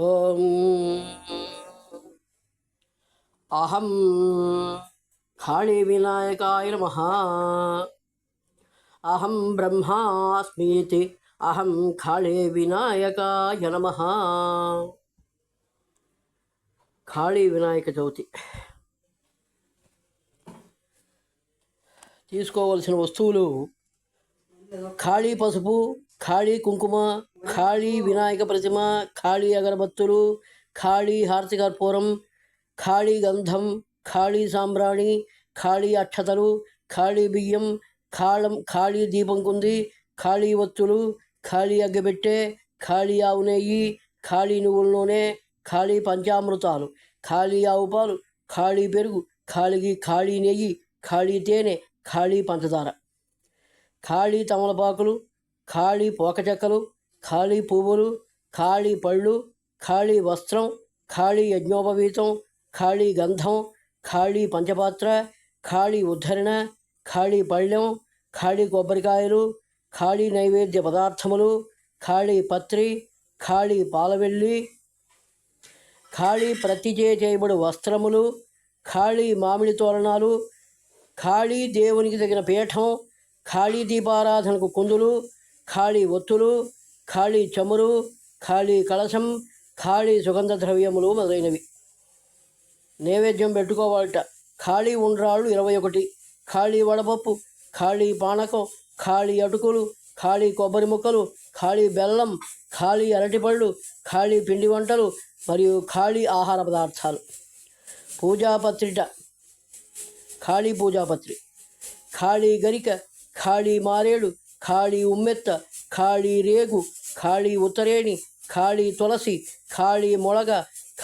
ఓం అహం కాళీ వినాయకాయ నమ. అహం బ్రహ్మాస్మీతి అహం కాళీ వినాయకాయ నమ. కాళీ వినాయక చవితి. తీసుకోవలసిన వస్తువులు ఖాళీ పసుపు ఖాళీ కుంకుమ ఖాళీ వినాయక ప్రతిమ ఖాళీ అగరబత్తులు ఖాళీ హారతి కర్పూరం ఖాళీ గంధం ఖాళీ సాంబ్రాణి ఖాళీ అక్షతలు ఖాళీ బియ్యం ఖాళం ఖాళీ దీపం కుంది ఖాళీ ఒత్తులు ఖాళీ అగ్గబెట్టె ఖాళీ ఆవు నెయ్యి ఖాళీ నువ్వుల నూనె ఖాళీ పంచామృతాలు ఖాళీ ఆవు పాలు ఖాళీ పెరుగు ఖాళీ ఖాళీ నెయ్యి ఖాళీ తేనె ఖాళీ పంచదార. ఖాళీ తమలపాకులు ఖాళీ పోకచెక్కలు ఖాళీ పువ్వులు ఖాళీ పళ్ళు ఖాళీ వస్త్రం ఖాళీ యజ్ఞోపవీతం ఖాళీ గంధం ఖాళీ పంచపాత్ర ఖాళీ ఉద్ధరణ ఖాళీ పళ్ళెం ఖాళీ కొబ్బరికాయలు ఖాళీ నైవేద్య పదార్థములు ఖాళీ పత్రి ఖాళీ పాలవెల్లి ఖాళీ ప్రతిచే చేయబడు వస్త్రములు ఖాళీ మామిడి తోరణాలు ఖాళీ దేవునికి తగిన పీఠం ఖాళీ దీపారాధనకు కుందులు ఖాళీ ఒత్తులు ఖాళీ చమురు ఖాళీ కలశం ఖాళీ సుగంధ ద్రవ్యములు మొదలైనవి. నైవేద్యం పెట్టుకోవాలట. ఖాళీ ఉండ్రాళ్ళు ఇరవై ఒకటి. ఖాళీ వడపప్పు ఖాళీ పానకం ఖాళీ అటుకులు ఖాళీ కొబ్బరి ముక్కలు ఖాళీ బెల్లం ఖాళీ అరటిపళ్ళు ఖాళీ పిండి వంటలు మరియు ఖాళీ ఆహార పదార్థాలు. పూజాపత్రిట ఖాళీ పూజాపత్రి ఖాళీ గరిక ఖాళీ మారేడు ఖాళీ ఉమ్మెత్త ఖాళీ రేగు ఖాళీ ఉత్తరేణి ఖాళీ తులసి ఖాళీ మొಳగ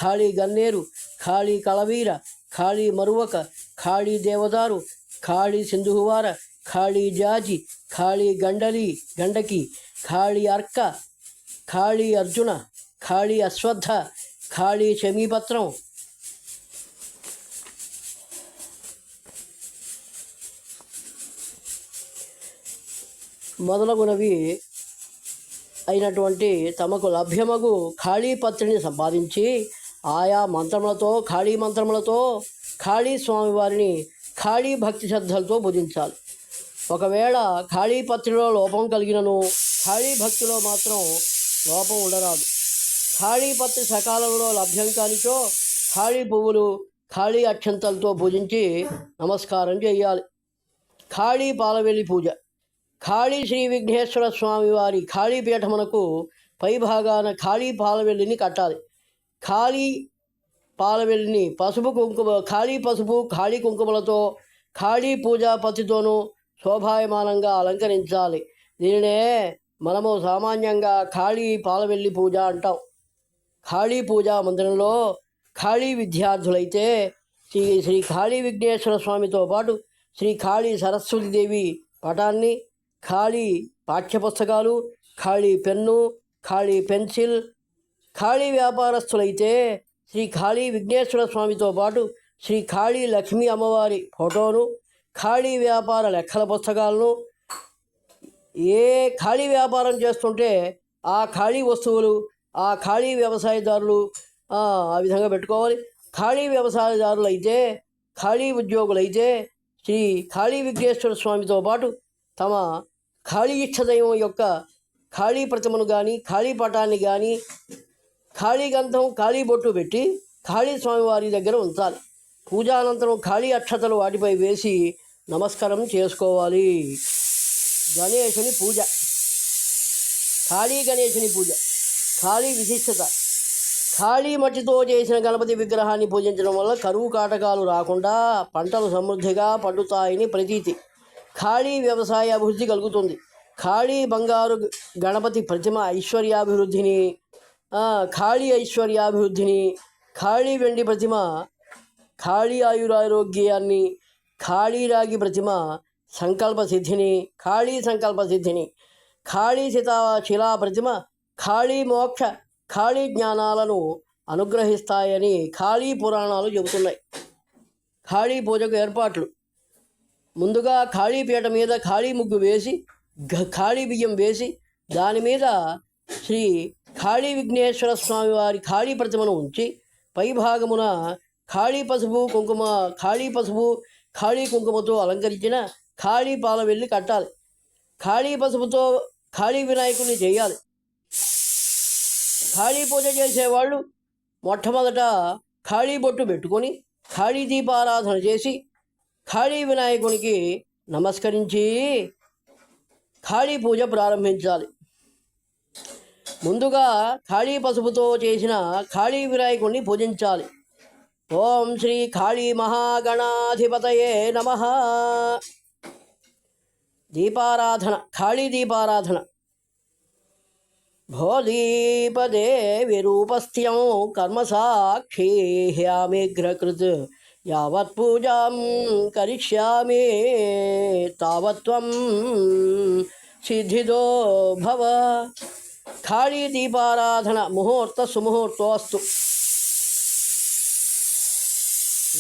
ఖాళీ గన్నేరు ఖాళీ కలవీర ఖాళీ మరువక ఖాళీ దేవదారు ఖాళీ సింధువార ఖాళీ జాజి ఖాళీ గండలి గండకి ఖాళీ అర్క ఖాళీ అర్జున ఖాళీ అశ్వత్థ ఖాళీ శమీపత్రం మొదలగునవి అయినటువంటి తమకు లభ్యమగు ఖాళీ పత్రిని సంపాదించి ఆయా మంత్రములతో ఖాళీ మంత్రములతో ఖాళీ స్వామివారిని ఖాళీ భక్తి శ్రద్ధలతో భుజించాలి ఒకవేళ ఖాళీ పత్రిలో లోపం కలిగినను ఖాళీ భక్తిలో మాత్రం లోపం ఉండరాదు. ఖాళీ పత్రి సకాలంలో లభ్యం కానిచో ఖాళీ పువ్వులు ఖాళీ అక్షంతలతో పూజించి నమస్కారం చేయాలి. ఖాళీ పాలవెల్లి పూజ. ఖాళీ శ్రీ విఘ్నేశ్వర స్వామి వారి ఖాళీ పీఠమునకు పైభాగాన ఖాళీ పాలవెల్లిని కట్టాలి. ఖాళీ పాలవెల్లిని పసుపు కుంకుమ ఖాళీ పసుపు ఖాళీ కుంకుమలతో ఖాళీ పూజాపతితోనూ శోభాయమానంగా అలంకరించాలి. దీనినే మనము సామాన్యంగా ఖాళీ పాలవెల్లి పూజ అంటాం. ఖాళీ పూజా మందిరంలో ఖాళీ విద్యార్థులైతే శ్రీ శ్రీ ఖాళీ విఘ్నేశ్వర స్వామితో పాటు శ్రీ ఖాళీ సరస్వతి దేవి పటాన్ని ఖాళీ పాఠ్యపుస్తకాలు ఖాళీ పెన్ను ఖాళీ పెన్సిల్ ఖాళీ వ్యాపారస్తులైతే శ్రీ ఖాళీ విఘ్నేశ్వర స్వామితో పాటు శ్రీ ఖాళీ లక్ష్మీ అమ్మవారి ఫోటోను ఖాళీ వ్యాపార లెక్కల పుస్తకాలను ఏ ఖాళీ వ్యాపారం చేస్తుంటే ఆ ఖాళీ వస్తువులు ఆ ఖాళీ వ్యవసాయదారులు ఆ విధంగా పెట్టుకోవాలి. ఖాళీ వ్యవసాయదారులు అయితే ఖాళీ ఉద్యోగులైతే శ్రీ ఖాళీ విఘ్నేశ్వర స్వామితో పాటు తమ ఖాళీ ఇష్టదైవం యొక్క ఖాళీ ప్రతిమను కానీ ఖాళీ పటాన్ని కానీ ఖాళీ గంధం ఖాళీ బొట్టు పెట్టి ఖాళీ స్వామివారి దగ్గర ఉంచాలి. పూజానంతరం ఖాళీ అక్షతలు వాటిపై వేసి నమస్కారం చేసుకోవాలి. గణేశుని పూజ. ఖాళీ గణేశుని పూజ. ఖాళీ విశిష్టత. ఖాళీ మట్టితో చేసిన గణపతి విగ్రహాన్ని పూజించడం వల్ల కరువు కాటకాలు రాకుండా పంటలు సమృద్ధిగా పండుతాయని ప్రతీతి. ఖాళీ వ్యవసాయ అభివృద్ధి కలుగుతుంది. ఖాళీ బంగారు గణపతి ప్రతిమ ఐశ్వర్యాభివృద్ధిని ఖాళీ ఐశ్వర్యాభివృద్ధిని ఖాళీ వెండి ప్రతిమ ఖాళీ ఆయురారోగ్యాన్ని ఖాళీ రాగి ప్రతిమ సంకల్ప సిద్ధిని ఖాళీ సంకల్ప సిద్ధిని ఖాళీ శితా శిలా ప్రతిమ ఖాళీ మోక్ష ఖాళీ జ్ఞానాలను అనుగ్రహిస్తాయని ఖాళీ పురాణాలు చెబుతున్నాయి. ఖాళీ పూజకు ఏర్పాట్లు. ముందుగా ఖాళీ పీట మీద ఖాళీ ముగ్గు వేసి ఖాళీ బియ్యం వేసి దాని మీద శ్రీ ఖాళీ విఘ్నేశ్వర స్వామి వారి ఖాళీ ప్రతిమను ఉంచి పైభాగమున ఖాళీ పసుపు కుంకుమ ఖాళీ పసుపు ఖాళీ కుంకుమతో అలంకరించిన ఖాళీ పాల వెళ్ళి కట్టాలి. ఖాళీ పసుపుతో ఖాళీ వినాయకుడిని చేయాలి. ఖాళీ పూజ చేసేవాళ్ళు మొట్టమొదట ఖాళీ బొట్టు పెట్టుకొని ఖాళీ దీపారాధన చేసి ఖాళీ వినాయకునికి నమస్కరించి ఖాళీ పూజ ప్రారంభించాలి. ముందుగా ఖాళీ పసుపుతో చేసిన ఖాళీ వినాయకుడిని పూజించాలి. ఓం శ్రీ ఖాళీ మహాగణాధిపతయే నమ. దీపారాధన ఖాళీ దీపారాధన. భోదీపదే విరూపస్థ్యం కర్మసాక్షి హ్యామిఘ్రకృత్. యావత్ పూజాం కరిష్యామి తావత్వం సిద్ధిదో భవ ఖాళీ దీపారాధన ముహూర్త సుముహూర్తోస్తు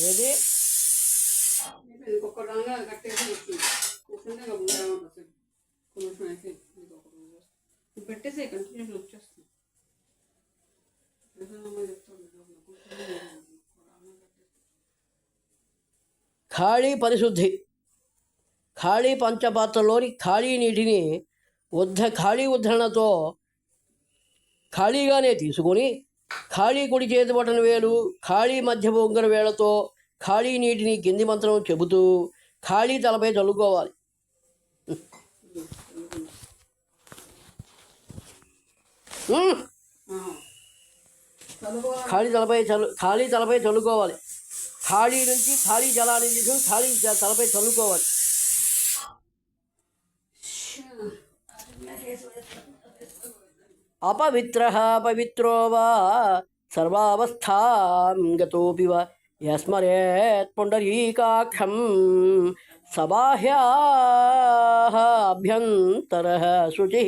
ఏది ఇంకొక రంగా కట్టేసి కూర్చుంది కూర్చుంటే ఇంకా ముందర ఉంటుంది కొంచెం అయితే ఇంకొక రోజు వస్తుంది పెట్టేసి కంటిన్యూస్ వచ్చేస్తుంది ఖాళీ పరిశుద్ధి ఖాళీ పంచపాత్రలోని ఖాళీ నీటిని ఉద్ధ ఖాళీ ఉద్ధరణతో ఖాళీగానే తీసుకొని ఖాళీ కుడి చేతి బటన్ వేలు ఖాళీ మధ్య బొంగర వేళతో ఖాళీ నీటిని కింది మంత్రం చెబుతూ ఖాళీ తలపై చల్లుకోవాలి. ఖాళీ తలపై చల్లు ఖాళీ తలపై చల్లుకోవాలి. ఖాళీ నుంచి ఖాళీ జలాన్ని తీసుకుని ఖాళీ జ- తలపై చల్లుకోవాలి అపవిత్ర పవిత్రో వా సర్వావస్థాం గతోపి వా యస్మరేత్ పుండరీకాక్షం సబాహ్యాభ్యంతర శుచి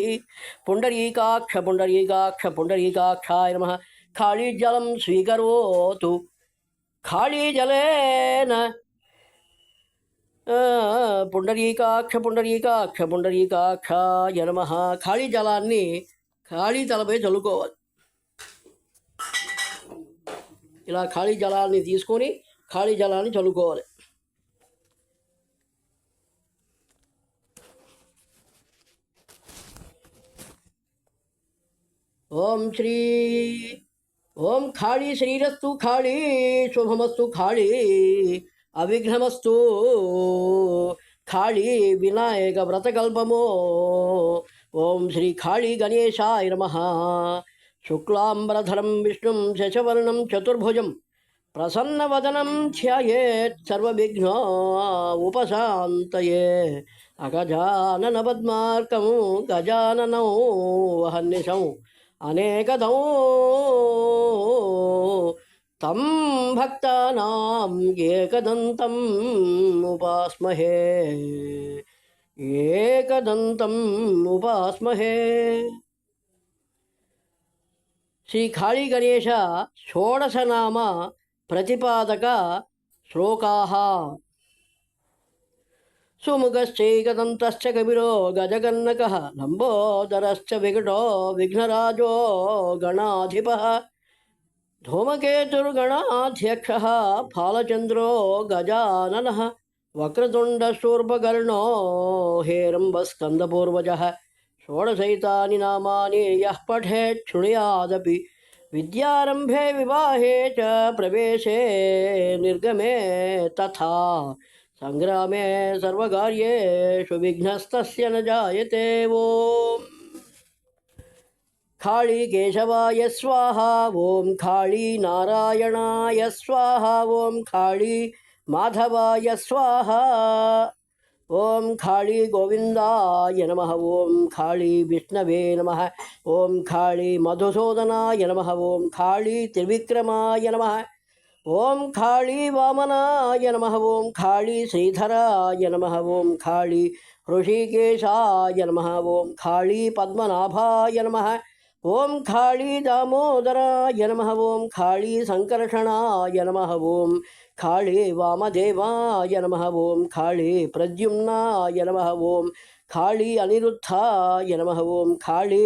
పుండరీకాక్ష పుండరీకాక్ష పుండరీకాక్షాయ నమ ఖాళీజలం స్వీకరోతు ఖాళీజలేన ఆ, పుండరీకాక్ష పుండరీకాక్ష పుండరీకాక్షాయ నమ ఖాళీ జలాన్ని ఖాళీ తలపై చల్లుకోవాలి ఇలా ఖాళీ జలాన్ని తీసుకొని ఖాళీ జలాన్ని చల్లుకోవాలి ఓం శ్రీ ఓం ఖాళీ శ్రీరస్తు ఖాళీ శుభమస్తు ఖాళీ అవిఘ్నమస్తు ఖాళీ వినాయక వ్రతకల్పమో. ఓం శ్రీ ఖాళీ గణేశాయ నమ. శుక్లాంబరధరం విష్ణుం శశవర్ణం చతుర్భుజం ప్రసన్నవదనం ధ్యాయేత్ సర్వవిఘ్న ఉపశాంతయే. అగజానన పద్మార్కము గజాననం వహన్నిశం. అనేకదో తం భక్తానాం ఏకదంతం ఉపాస్మహే. ఏకదంతం ఉపాస్మహే. శ్రీ ఖాళీ గణేశ షోడశనామ ప్రతిపాదక శ్లోకాः సుముఖశ్చైకదంతశ్చ కవిరో గజగన్నక లంబోదరశ్చ వికటో విఘ్నరాజో గణాధిప ధూమకేతుర్గణాధ్యక్ష ఫాలచంద్రో గజానన వక్రతుండశూర్పకర్ణో హేరంబస్కందపూర్వజ షోడశైతాని నామాని యః పఠేత్ శృణుయాదపి విద్యారంభే వివాహే చ ప్రవేశే నిర్గమే తథా సంగ్రామే సర్వకార్యేషు విఘ్నస్తస్య న జాయతే ఓం ఖాళీ కేశవాయ స్వాహ ఓం ఖాళీ నారాయణాయ స్వాహ ఓం ఖాళీ మాధవాయ స్వాహ ఓం ఖాళీ గోవిందాయ నమ ఓం ఖాళీ విష్ణవే నమ ఓం ఖాళీ మధుసూదనాయ నమ ఓం ఖాళీ త్రివిక్రమాయ నమ ఓం ఖాళీ వామనాయ నమ ఓం ఖాళీ శ్రీధరాయ నమ ఓం ఖాళీ హృషికేశాయ నమ ఓం ఖాళీ పద్మనాభాయ నమ ఓం ఖాళీ దామోదరాయ నమ ఓం ఖాళీ సంకర్షణాయ నమ ఓం ఖాళీ వామదేవాయ నమ ఓం ఖాళీ ప్రద్యుమ్నాయ నమ ఓం ఖాళీ అనిరుద్ధాయ నమ ఓం ఖాళీ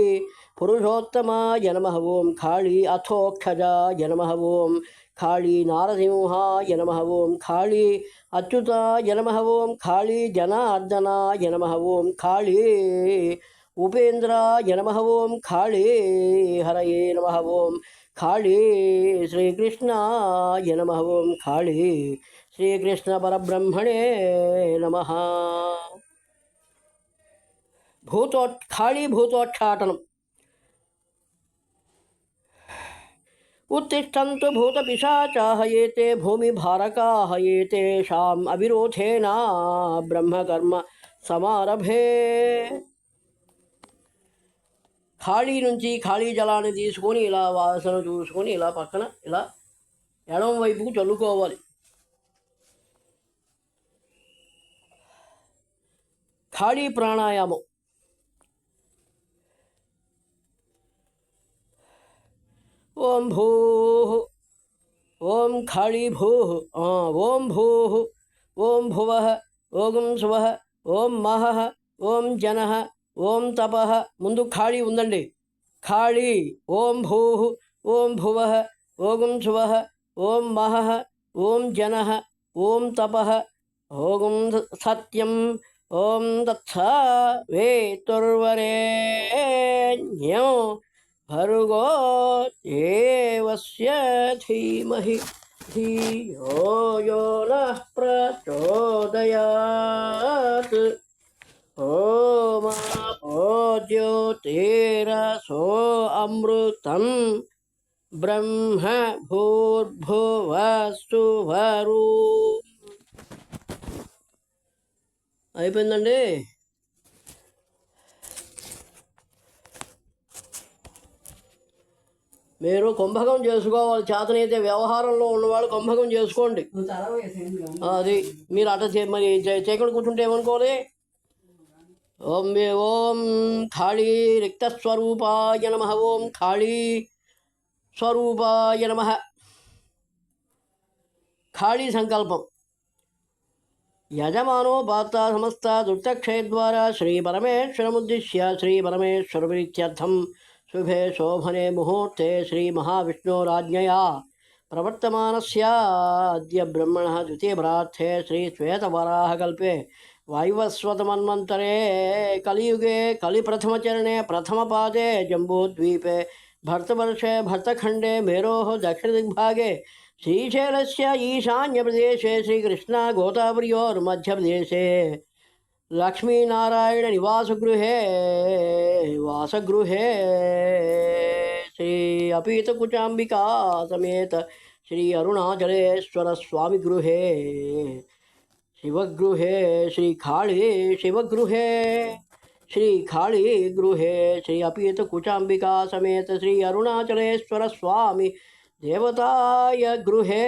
పురుషోత్తమాయ నమ ఓం ఖాళీ అథోక్షజాయ నమ ఓం ఖాళీ నారసింహాయ నమ ఓం ఖాళీ అచ్యుతాయ నమ ఓం ఖాళీ జనార్దనాయ నమ ఓం ఖాళీ ఉపేంద్రాయ నమ ఓం ఖాళీ హరయే నమ ఓం ఖాళీ శ్రీకృష్ణాయ నమ ఓం ఖాళీ శ్రీకృష్ణ పరబ్రహ్మణే నమ భూతో ఖాళీ భూతోక్షాటనం उत्तिष्ठन्तु भूतपिशाचाः ये ते भूमिभारकाः ये तेषाम् अविरोधेन బ్రహ్మకర్మ సమారభే ఖాళీ నుంచి ఖాళీ జలాన్ని తీసుకొని ఇలా వాసన చూసుకొని ఇలా పక్కన ఇలా ఎడమ వైపుకు చల్లుకోవాలి ఖాళీ ప్రాణాయామం ఓం భూ ఓం ఖాళీ భూ ఓం భూ ఓం భువ ఓం శువ ఓం మహ ఓం జన ఓం తప ముందు ఖాళీ ఉందండి. ఖాళీ ఓం భూ ఓం భువ ఓం శువ ఓం మహ ఓం జన ఓం తప ఓం సత్యం ఓం దత్స వేతుర్వరేణ్యం భర్గో దేవస్య ధీమహి ధియో యో నః ప్రచోదయాత్ ఓమాపో జ్యోతిరసో అమృతం బ్రహ్మ భూర్భువస్సు వరు అయిపోయిందండి? మీరు కుంభకం చేసుకోవాలి. చేతనైతే వ్యవహారంలో ఉన్నవాళ్ళు కుంభకం చేసుకోండి. అది మీరు అట మరి చే- చేయకుండా కూర్చుంటే ఏమనుకోవాలి? ఓం ఓం ఖాళీ రిక్తస్వరూపాయ నమ. ఓం ఖాళీ స్వరూపాయ నమ. ఖాళీ సంకల్పం. యజమానో పాత్ర సమస్త దుర్తక్షయద్వారా శ్రీ పరమేశ్వరముద్దిశ్య శ్రీ పరమేశ్వరమిత్యర్థం शुभे शोभने मुहूर्ते श्री महाविष्णु राज्ञया श्रीमहाविष्णोराज्ञया। प्रवर्तमानस्याद्य ब्रह्मणः द्वितीयपरार्थे श्रीश्वेतवराहकल्पे वायुवस्वतमन्वन्तरे कलियुगे कलि प्रथम चरणे प्रथम पादे जम्बूद्वीपे भर्तवर्षे भर्तखण्डे मेरोः दक्षिणदिग्भागे श्रीशैलस्य मध्य श्रीकृष्णगोतावर्योर्मध्यप्रदेशे लक्ष्मीनारायणनिवासगृहे वासगृहे श्री अपीतकुचाम्बिका समेत श्री अरुणाचलेश्वरस्वामिगृहे शिवगृहे श्रीखाळे शिवगृहे श्रीखाळे गृहे, श्री अपीतकुचाम्बिका समेत श्री अरुणाचलेश्वरस्वामि देवताय गृहे।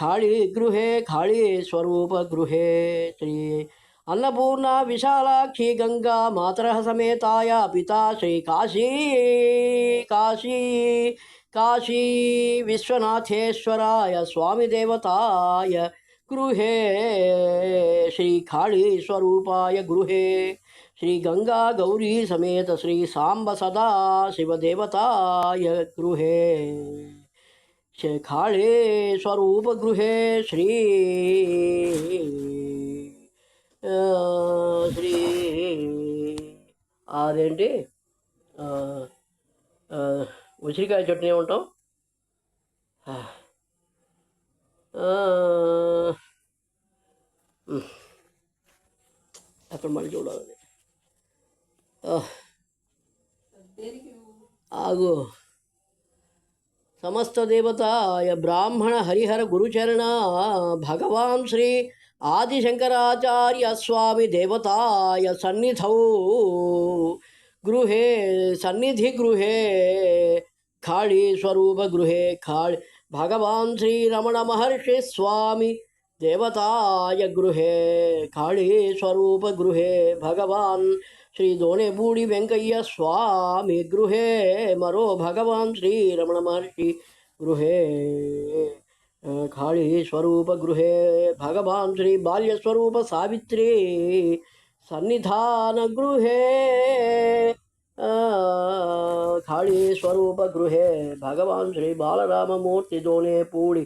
खाळीगृहे खाळीस्वरूपगृहे श्री अन्नपूर्ण विशालाक्षी गंगा मातरः समेताय पिता श्री काशी काशी विश्वनाथेश्वराय स्वामिदेवताय गृहे। श्रीखाळीस्वरूपाय गृहे। गंगा गौरी समेत श्री सांब सदा शिवदेवताय गृहे। శఖాళే స్వరూపగృహే శ్రీ శ్రీ అదేంటి? ఉసిరికాయ చెట్టుని ఉంటాం అక్కడ మళ్ళీ చూడాలి. ఆగు. समस्त देवताय ब्राह्मण हरिहर गुरुचरण, भगवान श्री आदिशंकराचार्य स्वामी देवताय सन्निध। गृहे, सन्निधि गृहे, खाड़ी स्वरूप गृहे, खाड़ी। भगवान श्री रमण महर्षि स्वामी देवताय गृह, खाड़ी स्वरूप गृहे, भगवान ಶ್ರೀ ದೋಣೆಬೂಡಿ ವೆಂಕಯ್ಯ ಸ್ವಾಮಿ ಗೃಹೇ ಮರೋ ಭಗವಾನ್ ಶ್ರೀ ರಮಣ ಮಹರ್ಷಿ ಗೃಹೇ ಕಾಳಿ ಸ್ವರೂಪ ಗೃಹೇ ಭಗವಾನ್ ಶ್ರೀ ಬಾಲ್ಯ ಸ್ವರೂಪ ಸಾವಿತ್ರಿ ಸನ್ನಿಧಾನ ಗೃಹೇ ಕಾಳಿ ಸ್ವರೂಪ ಗೃಹೇ ಭಗವಾನ್ ಶ್ರೀ ಬಾಲರಾಮಮೂರ್ತಿ ದೋಣೆ ಪೂಡಿ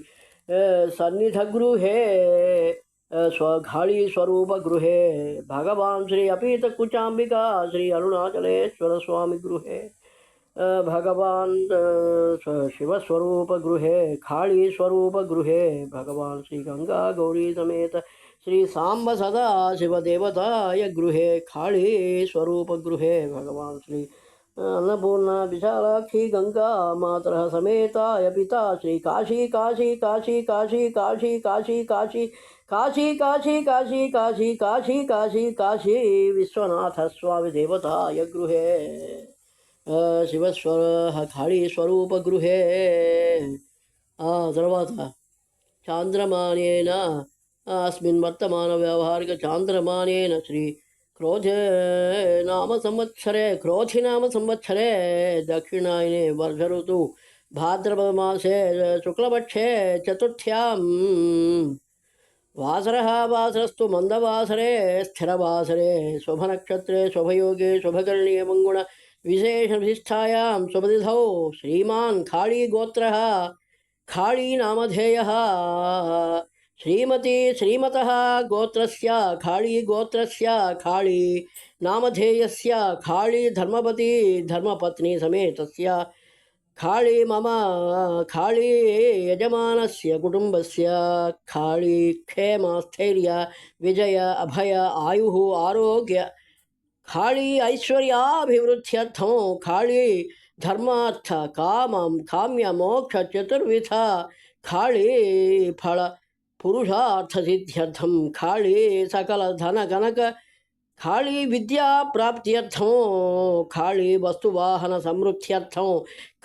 ಸನ್ನಿಧ ಗೃಹೇ स्वघाळीस्वरूपगृहे भगवान् श्री अपीतकुचाम्बिका श्री अरुणाचलेश्वरस्वामिगृहे गंगा गौरी समेत श्री सांब सदा शिवदेवताय गृहे खाळीस्वरूपगृहे भगवान् श्री अन्नपूर्णा विशालाक्षी गंगा मात्र समेताय पिता श्री काशी काशी काशी काशी काशी काशी काशी काशी काशी काशी काशी काशी काशी काशी विश्वनाथस्वामि देवताय गृहे శివస్వర ఖాళీ స్వరూప గృహే ఆ తర్వాత చాంద్రమానేన అస్మిన్ వర్తమాన వ్యవహారిక చాంద్రమానేన శ్రీ క్రోధే నామ సంవత్సరే క్రోధి నామ సంవత్సరే దక్షిణాయనే వర్ష ఋతు భాద్రపదమాసే శుక్లపక్షే చతుర్థ్యాం वासर वासरस्तु मन्दवासरे स्थिरवासरे, शुभनक्षत्रे, शुभयोगे शुभकर्णीयमङ्गुण विशेषविष्ठायां शुभदिधौ खाड़ी गोत्र खाड़ी नामेयर श्रीमती श्रीमत गोत्र खाड़ी गोत्र खाड़ी नामधेय खाड़ी धर्मपति धर्मपत्नी समेत ఖాళీ మమ ఖాళీ యజమానస్య కుటుంబస్య ఖాళీ క్షేమ స్థైర్య విజయ అభయ ఆయు ఆరోగ్య ఖాళీ ఐశ్వర్యాభివృద్ధ్యర్థం ఖాళీ ధర్మార్థ కామం కామ్య మోక్ష చతుర్విధ ఖాళీ ఫళ పురుషార్థ ఖాళీ సకల ధన కనక ఖాళీ విద్యా ప్రాప్త్యర్థం ఖాళీ వస్తువాహన సమృద్ధ్యర్థం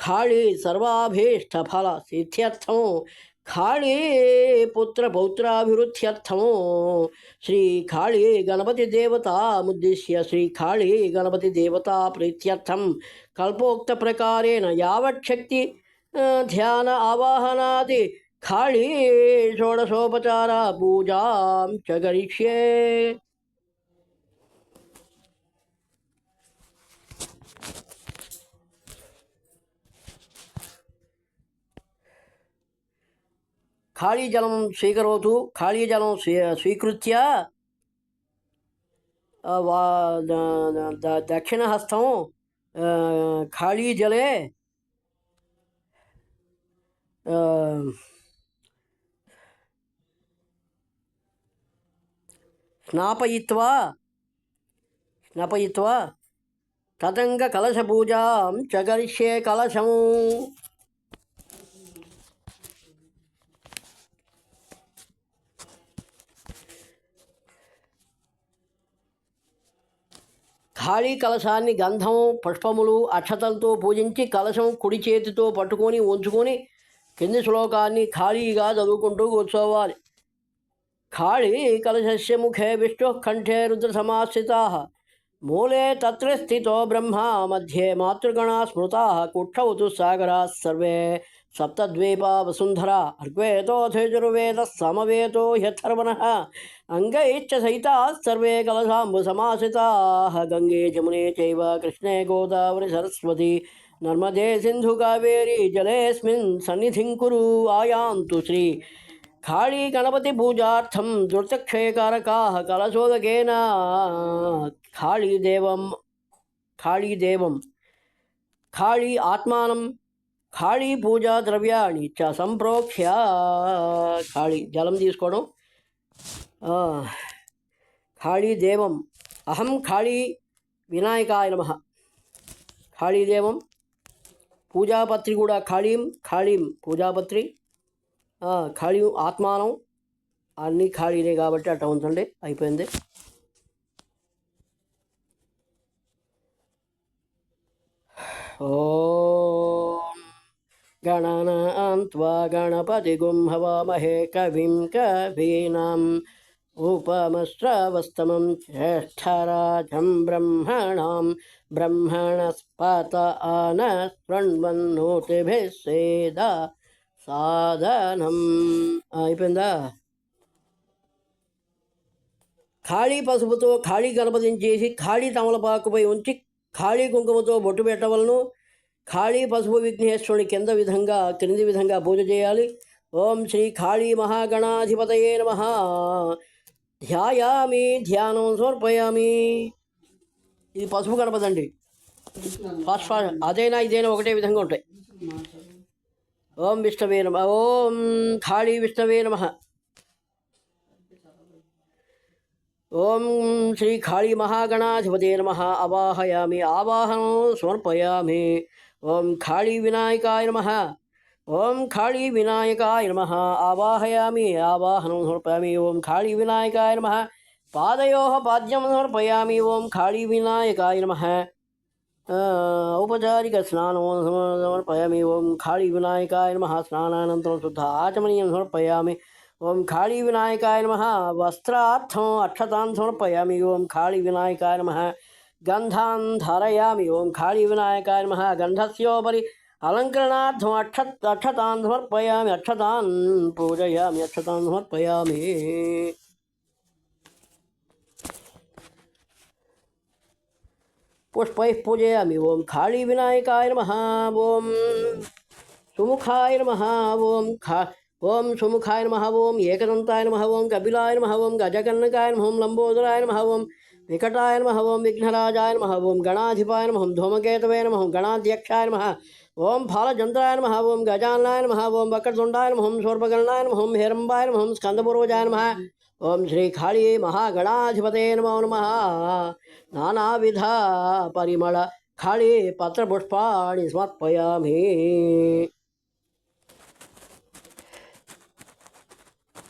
ఖాళీ సర్వాభీష్ట ఫల సిద్ధ్యర్థం ఖాళీ పుత్ర పౌత్రాభివృద్ధ్యర్థం శ్రీ ఖాళీ గణపతి దేవతాముద్దిశ్య శ్రీ ఖాళీ గణపతి దేవతా ప్రీత్యర్థం. కల్పోక్త ప్రకారేణ యావచ్చక్తి ధ్యాన ఆవాహనాది ఖాళీ షోడశోపచార పూజాం చ గరిష్యే. ఖాళీజలం స్వీకరోతు ఖాళీజలం స్వీ స్వీకృత్య దక్షిణహస్తం ఖాళీజలే స్నాపయిత్వా స్నాపయిత్వా తదంగ కలశ పూజాం చగరిష్యే కలశం ఖాళీ కలశాన్ని గంధం పుష్పములు అక్షతలతో పూజించి కలశం కుడి చేతితో పట్టుకొని ఉంచుకొని కింది శ్లోకాన్ని ఖాళీగా చదువుకుంటూ కూర్చోవాలి. ఖాళీ కలశస్య ముఖే విష్ణు కంఠే రుద్ర సమాస్థితా మూలే తత్ర స్థితో బ్రహ్మ మధ్యే మాతృగణా స్మృతా కుక్షౌ సాగరా సర్వే సప్తద్వీపా వసుంధర ఋగ్వేదోథయజుర్వేద సమవేతో హ్యథర్వణ అంగైచ్చ సహితాः సర్వే కలశాంబు సమాసితా గంగే జమునే చైవ కృష్ణే గోదావరి సరస్వతి నర్మదే సింధు కావేరీ జలేస్మిన్ సన్నిధిం కురు ఆయాంతు శ్రీ ఖాళీ గణపతి పూజార్థం దృతక్షయకారకా కలశోదకేన ఖాళీదేవం ఖాళీదేవం ఖాళీ ఆత్మానం ఖాళీ పూజా ద్రవ్యాన్ని చ సంప్రోక్ష్య. ఖాళీ జలం తీసుకోవడం. ఖాళీ దేవం. అహం ఖాళీ వినాయకాయ నమ. ఖాళీదేవం పూజాపత్రి కూడా ఖాళీం ఖాళీం పూజాపత్రి. ఖాళీ ఆత్మానం. అన్నీ ఖాళీనే కాబట్టి అట్లా ఉంచండి అయిపోయింది. ఓ गणानान्त्वा गणपतिगुं हवामहे कविं कवीनाम् उपमश्रवस्तमं ज्येष्ठराजं ब्रह्मणां ब्रह्मणस्पत आनशृण्वन्नोतिभिः सेद సాధనం అయిపోయిందా ఖాళీ పసుపుతో ఖాళీ గణపతిని చేసి ఖాళీ తమలపాకుపై ఉంచి ఖాళీ కుంకుమతో బొట్టు పెట్టవలను ఖాళీ పసుపు విఘ్నేశ్వరుని కింద విధంగా క్రింది విధంగా పూజ చేయాలి. ఓం శ్రీ ఖాళీ మహాగణాధిపతయే నమ. ధ్యాయామి ధ్యానం సమర్పయామి. ఇది పసుపు గణపతి అండి ఫాస్ట్ ఫాస్ట్ అదైనా ఇదైనా ఒకటే విధంగా ఉంటాయి. ఓం విష్ణవే నమ. ఓం ఖాళీ విష్ణవే నమ. ఓం శ్రీ ఖాళీ మహాగణాధిపతే నమ. అవాహయామి ఆవాహనం సమర్పయామి. ఓం ఖాళీ వినాయకాయ నమ ఓం ఖాళీ వినాయకాయ నమ ఆవాహయామి ఆవాహనం సమర్పయామి ఓం ఖాళీ వినాయకాయ నమ పాదయో పాద్యం సమర్పయామి ఓం ఖాళీ వినాయకాయ నమ ఔపచారిక స్నానం సమ- సమర్పయామి ఓం ఖాళీ వినాయకాయ నమ స్నానానంతరం శుద్ధ ఆచమనీయం సమర్పయామి ఓం ఖాళీ వినాయకాయ నమ వస్త్రార్థం అక్షతాన్ సమర్పయామి ఓం ఖాళీ వినాయకాయ నమ గంధాన్ ధారయామి ఓం ఖాళీ వినాయకాయ నమ గంధస్యోపరి అలంకరణార్థం అక్షత్ అక్షతాన్ సమర్పయామి అక్షతాన్ పూజయామి అక్షతాన్ సమర్పయామి పుష్పై పూజయామి ఓం ఖాళీ వినాయకాయ నమ ఓం సుముఖాయ నమ ఓం ఖా ఓం సుముఖాయ నమ ఓం ఏకదంతాయ నమ ఓం కపిలాయ నమ ఓం గజకన్నకాయ నమ ఓం లంబోదరాయ నమ ఓం వికటాయ నమ ఓం విఘ్నరాజాయ నమ ఓం గణాధిపాయ నమ ఓం ధూమకేతవే నమ ఓం గణాధ్యక్షాయ నమ ఓం ఫాలచంద్రాయ నమ ఓం గజాన్నాయ నమ ఓం వక్రతుండాయ నమ ఓం శూర్పకర్ణాయ నమ ఓం హేరంబాయ నమ ఓం స్కందపూర్వజాయ నమ ఓం శ్రీ కాళీ మహాగణాధిపతే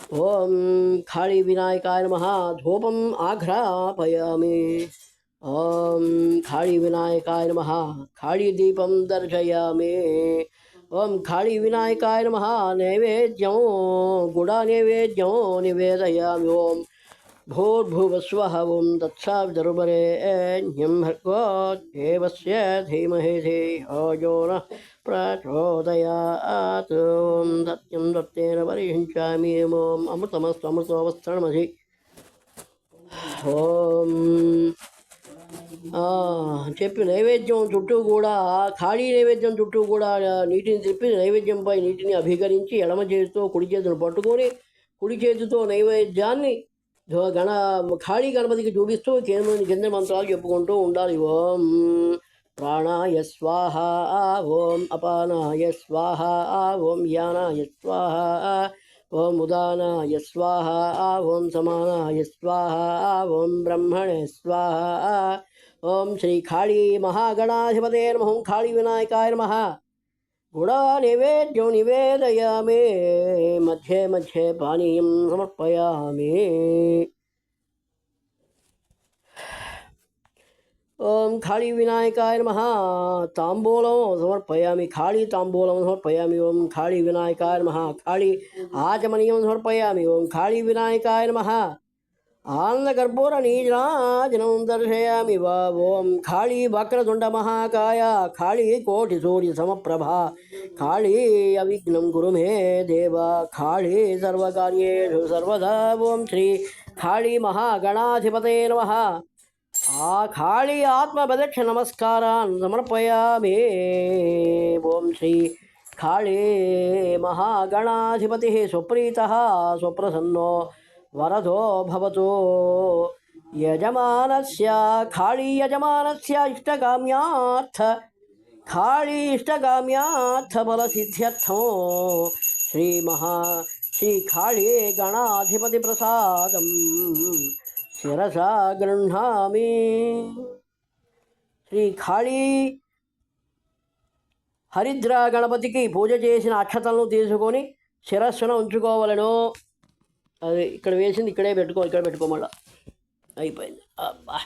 నమో నమ నానావిధ పరిమళ ఖాళీ పత్రపుష్పాణి సమర్పయామి ఓం ఖాళీ వినాయకాయ నమ ధూపం ఆఘ్రాపయామి ఓం ఖాళీ వినాయకాయ నమ భూర్భువస్వ ఓం తత్సావితరుపరేణ్యం భర్గో ధీమహి ధియో యో ప్రచోదయాత్ ఓం సత్యం దత్తేన పరిహించామి ఓం అమృతమస్తు ఓం ఆ, చెప్పి నైవేద్యం చుట్టూ కూడా ఖాళీ నైవేద్యం చుట్టూ కూడా నీటిని తిప్పి నైవేద్యంపై నీటిని అభికరించి ఎడమ చేతితో కుడి చేతిని పట్టుకొని కుడి చేతితో నైవేద్యాన్ని గణ ఖాళీ గణపతికి చూపిస్తూ కేంద్ర కింద మంత్రాలు చెప్పుకుంటూ ఉండాలి. ఓం ప్రాణాయ స్వాహ ఓం అపానాయ స్వాహ ఓం యానాయ స్వాహ ఓం ఉదానాయ స్వాహ ఓం సమానాయ స్వాహ ఓం బ్రహ్మణే స్వాహ ఓం శ్రీ ఖాళీ మహాగణాధిపతే నమ ఓం ఖాళీ వినాయకాయ నమ. గుడా నివేద్యం నివేదయామి మధ్యే మధ్యే పానీయం సమర్పయామి ఓం ఖాళీ వినాయకాయ నమ తాంబూలం సమర్పయామి ఖాళీ తాంబూలం సమర్పయామి ఓం ఖాళీ వినాయకాయ నమ ఖాళీ ఆచమనీయం సమర్పయామి ఓం ఖాళీ వినాయకాయ నమ దర్శయామి వా ఓం. ఖాళీ వక్రతుండ మహాకాయ ఖాళీ కోటి సూర్య సమప్రభా ఖాళీ అవిఘ్నం గురు మే దేవ ఖాళీ సర్వకార్యేషు సర్వదా ఓం శ్రీ ఖాళీ మహాగణాధిపతే నమ. ఆ ఖాళీ ఆత్మప్రదక్ష నమస్కారాన్ సమర్పయామి. ఓం శ్రీ ఖాళీ మహాగణాధిపతి సుప్రీత స్వప్రసన్నో వరదో భవతు. యజమానస్య ఖాళీ యజమానస్య ఇష్టకామ్యార్థ ఖాళీ ఇష్టకామ్యార్థ బలసిద్ధ్యర్థం. శ్రీ మహా శ్రీ ఖాళీ గణాధిపతి ప్రసాదం. శిరసా గృహామి శ్రీ ఖాళీ హరిద్ర గణపతికి పూజ చేసిన అక్షతలను తీసుకొని శిరస్సున ఉంచుకోవలను. అది ఇక్కడ వేసింది ఇక్కడే పెట్టుకో ఇక్కడ పెట్టుకోమళ్ళా అయిపోయింది. అబ్బా.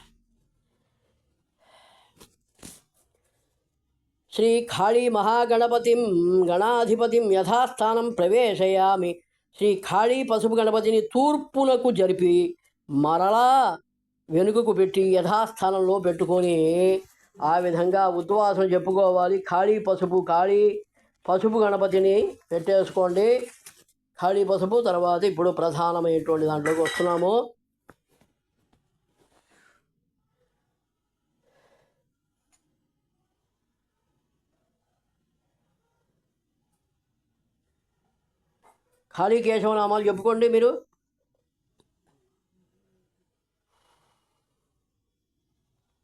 శ్రీ ఖాళీ మహాగణపతిం గణాధిపతిం యథాస్థానం ప్రవేశయామి. శ్రీ ఖాళీ పసుపు గణపతిని తూర్పునకు జరిపి మరలా వెనుకకు పెట్టి యథాస్థానంలో పెట్టుకొని ఆ విధంగా ఉద్వాసం చెప్పుకోవాలి. ఖాళీ పసుపు ఖాళీ పసుపు గణపతిని పెట్టేసుకోండి. ఖాళీ పసుపు తర్వాత ఇప్పుడు ప్రధానమైనటువంటి దాంట్లోకి వస్తున్నాము. ఖాళీ కేశవనామాలు చెప్పుకోండి మీరు.